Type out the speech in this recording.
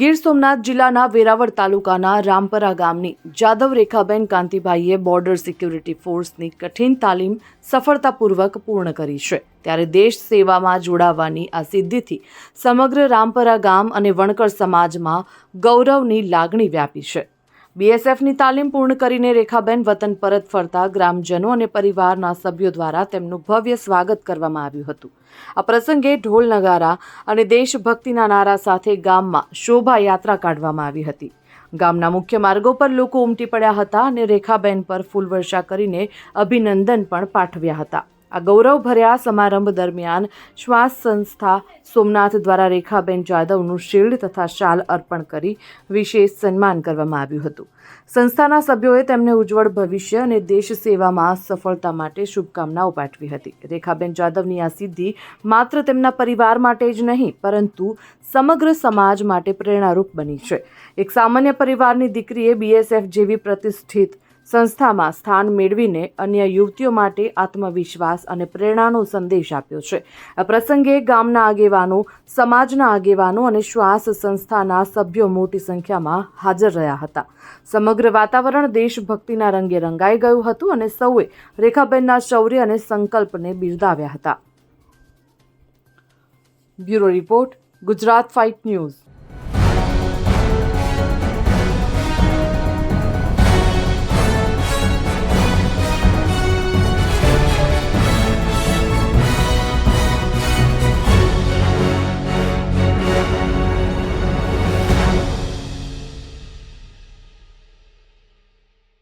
ગીર સોમનાથ જિલ્લાના વેરાવળ તાલુકાના રામપરા ગામની જાદવ રેખાબેન કાંતિભાઈએ બોર્ડર સિક્યુરિટી ફોર્સની કઠિન તાલીમ સફળતાપૂર્વક પૂર્ણ કરી છે. ત્યારે દેશ સેવામાં જોડાવાની આ સિદ્ધિથી સમગ્ર રામપરા ગામ અને વણકર સમાજમાં ગૌરવની લાગણી વ્યાપી છે. બીએસએફની તાલીમ પૂર્ણ કરીને રેખાબેન વતન પરત ફરતા ગ્રામજનો અને પરિવારના સભ્યો દ્વારા તેમનું ભવ્ય સ્વાગત કરવામાં આવ્યું હતું. આ પ્રસંગે ઢોલ નગારા અને દેશભક્તિના નારા સાથે ગામમાં શોભાયાત્રા કાઢવામાં આવી હતી. ગામના મુખ્ય માર્ગો પર લોકો ઉમટી પડ્યા હતા અને રેખાબેન પર ફૂલવર્ષા કરીને અભિનંદન પણ પાઠવ્યા હતા. આ ગૌરવભર્યા સમારંભ દરમિયાન શ્વાસ સંસ્થા સોમનાથ દ્વારા રેખાબેન જાદવનું શિલ્ડ તથા શાલ અર્પણ કરી વિશેષ સન્માન કરવામાં આવ્યું હતું. સંસ્થાના સભ્યોએ તેમને ઉજ્જવળ ભવિષ્ય અને દેશ સેવામાં સફળતા માટે શુભકામનાઓ પાઠવી હતી. રેખાબેન જાદવની આ સિદ્ધિ માત્ર તેમના પરિવાર માટે જ નહીં, પરંતુ સમગ્ર સમાજ માટે પ્રેરણારૂપ બની છે. એક સામાન્ય પરિવારની દીકરીએ બીએસએફ જેવી પ્રતિષ્ઠિત સંસ્થામાં સ્થાન મેળવીને અન્ય યુવતીઓ માટે આત્મવિશ્વાસ અને પ્રેરણાનો સંદેશ આપ્યો છે. આ પ્રસંગે ગામના આગેવાનો, સમાજના આગેવાનો અને શ્વાસ સંસ્થાના સભ્યો મોટી સંખ્યામાં હાજર રહ્યા હતા. સમગ્ર વાતાવરણ દેશભક્તિના રંગે રંગાઈ ગયું હતું અને સૌએ રેખાબેનના શૌર્ય અને સંકલ્પને બિરદાવ્યા હતા. Bureau report, Gujarat fight news.